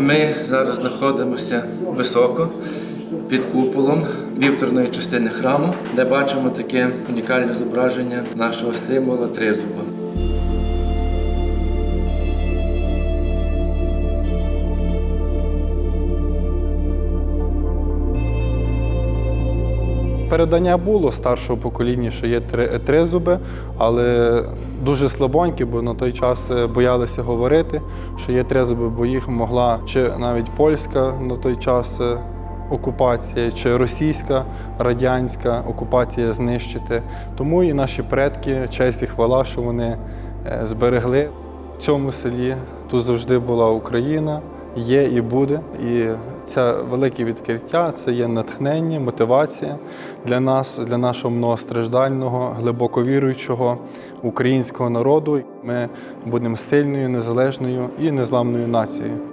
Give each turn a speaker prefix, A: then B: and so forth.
A: Ми зараз знаходимося високо під куполом вівторної частини храму, де бачимо таке унікальне зображення нашого символа тризуба.
B: Передання було старшого покоління, що є три, тризуби, але дуже слабонькі, бо на той час е, боялися говорити, що є тризуби, бо їх могла чи навіть польська на той час е, окупація, чи російська радянська окупація знищити. Тому і наші предки, честь і хвала, що вони е, зберегли в цьому селі. Тут завжди була Україна, є і буде. І це велике відкриття, це є натхнення, мотивація для нас, для нашого многостраждального, глибоко віруючого українського народу. Ми будемо сильною, незалежною і незламною нацією.